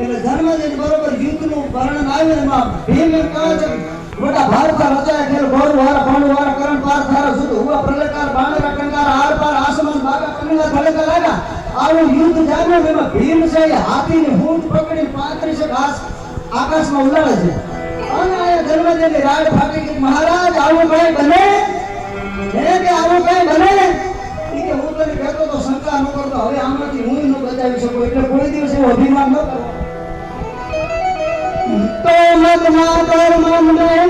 એટલે જન્મદિન બરોબર યુદ્ધનું વર્ણન આવ્યું એમાં ભીમ એમ છે મોટા ભારત રચાય ખેલ ગોર વાર ભાણું વાર, કરણ પાર થાર સુધ હુવા પ્રલકાર બાણરા ટંકાર આર પાર, આસમાન, બાગા કમીલા ધડકા લાગા આવું યુદ્ધ જામ્યું એમાં ભીમ છે એ હાથીની હૂંટ પકડી પાંત્રીસ ઘાસ આકાશમાં ઉડાડે છે. અને આ જન્મદિનની રાડ ફાટી ગઈ મહારાજ, આવું કઈ બને? હે કે આવું કઈ બને? કે હું તને કહેતો તો શંકા ન કરતો. હવે આમાંથી હું ન બચાવી શકું. એટલે કોઈ દિવસ अभिमान तो मत मार कर मन में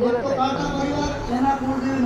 એક તો કાકા પરિવાર એના કુળદેવી